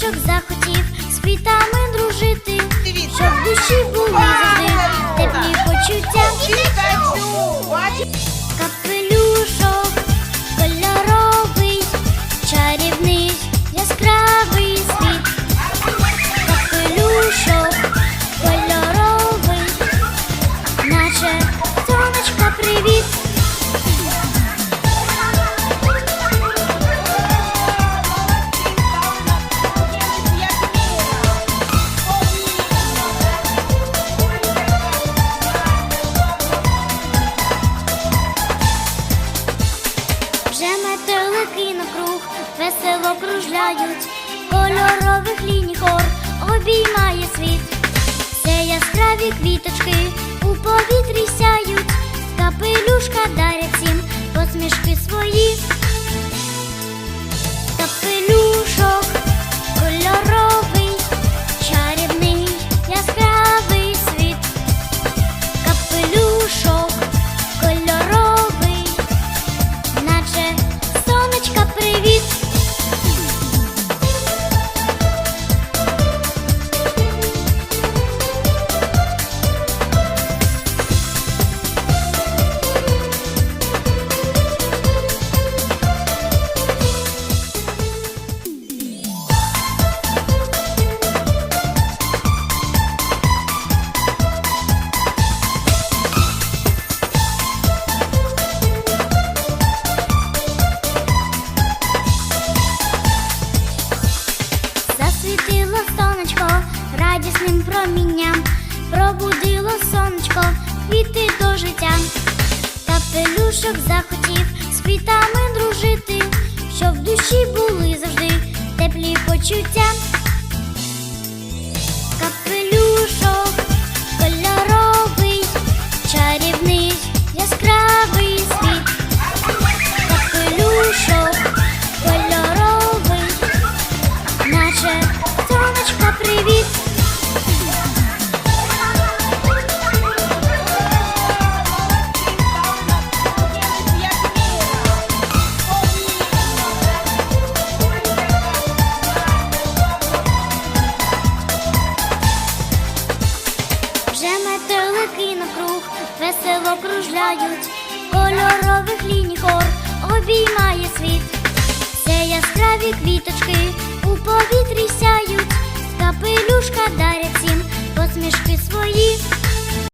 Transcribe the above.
капелюшок захотів з квітами дружити, щоб душі були метелики круг весело кружляють, кольорових ліній хор обіймає світ. Це яскраві квіточки у повітрі сяють, капелюшка дарять всім Засвітило сонечко радісним промінням, пробудило сонечко квіти до життя. Капелюшок захотів з квітами дружити, щоб в душі були завжди теплі почуття. Вже метелики на круг весело кружляють, кольорових ліній обіймає світ. Це яскраві квіточки